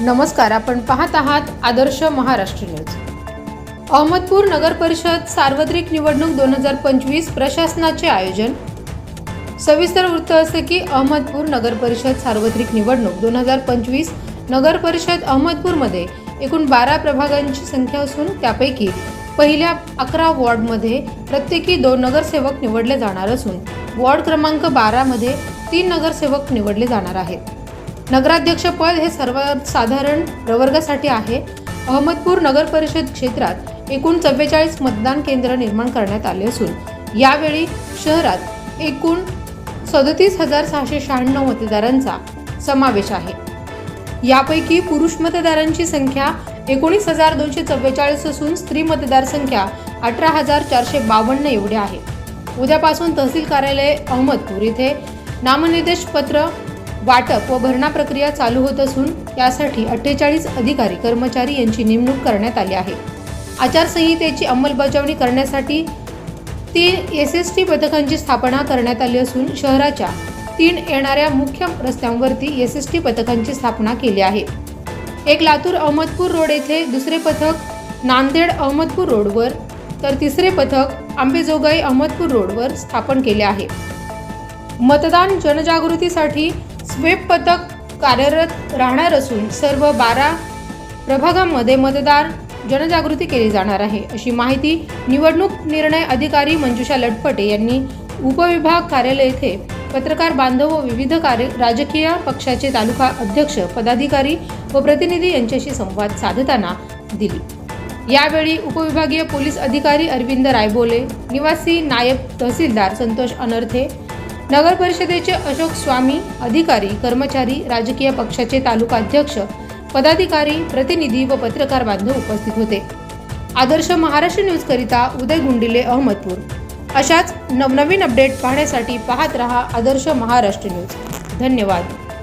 नमस्कार आपण पाहत आहात आदर्श महाराष्ट्र न्यूज. अहमदपूर नगर परिषद सार्वत्रिक निवडणूक दोन हजार पंचवीस प्रशासनाचे आयोजन. सविस्तर वृत्त असे की अहमदपूर नगर परिषद सार्वत्रिक निवडणूक दोन हजार पंचवीस नगर परिषद अहमदपूरमध्ये एकूण बारा प्रभागांची संख्या असून त्यापैकी पहिल्या अकरा वॉर्डमध्ये प्रत्येकी दोन नगरसेवक निवडले जाणार असून वॉर्ड क्रमांक बारामध्ये तीन नगरसेवक निवडले जाणार आहेत. नगराध्यक्षपद हे सर्वसाधारण प्रवर्गासाठी आहे. अहमदपूर नगर परिषद क्षेत्रात एकूण चव्वेचाळीस मतदान केंद्र निर्माण करण्यात आले असून यावेळी शहरात एकूण सदतीस हजार सहाशे शहाण्णव मतदारांचा समावेश आहे. यापैकी पुरुष मतदारांची संख्या एकोणीस हजार दोनशे चव्वेचाळीस असून स्त्री मतदार संख्या अठरा हजार चारशे बावन्न एवढे आहे. उद्यापासून तहसील कार्यालय अहमदपूर इथे. नामनिर्देश पत्र वाटप व भरणा प्रक्रिया चालू होत असून यासाठी अठ्ठेचाळीस अधिकारी कर्मचारी यांची नेमणूक करण्यात आली आहे. आचारसंहितेची अंमलबजावणी करण्यासाठी तीन एस एस टी पथकांची स्थापना करण्यात आली असून शहराच्या तीन येणाऱ्या मुख्य रस्त्यांवरती एस एस टी पथकांची स्थापना केली आहे. एक लातूर अहमदपूर रोड येथे दुसरे पथक नांदेड अहमदपूर रोडवर तर तिसरे पथक आंबेजोगाई अहमदपूर रोडवर स्थापन केले आहे. मतदान जनजागृतीसाठी स्वीप पथक कार्यरत राहणार असून सर्व बारा प्रभागांमध्ये मतदार जनजागृती केली जाणार आहे. अशी माहिती निवडणूक निर्णय अधिकारी मंजुषा लटपटे यांनी उपविभाग कार्यालय येथे पत्रकार बांधव व विविध कार्य राजकीय पक्षाचे तालुका अध्यक्ष पदाधिकारी व प्रतिनिधी यांच्याशी संवाद साधताना दिली. यावेळी उपविभागीय पोलीस अधिकारी अरविंद रायबोले निवासी नायब तहसीलदार संतोष अनर्थे नगर परिषदेचे अशोक स्वामी अधिकारी कर्मचारी राजकीय पक्षाचे तालुका अध्यक्ष पदाधिकारी प्रतिनिधी व पत्रकार बांधव उपस्थित होते. आदर्श महाराष्ट्र न्यूजकरिता उदय गुंडिले अहमदपूर. अशाच नवनवीन अपडेट पाहण्यासाठी पाहत रहा आदर्श महाराष्ट्र न्यूज. धन्यवाद.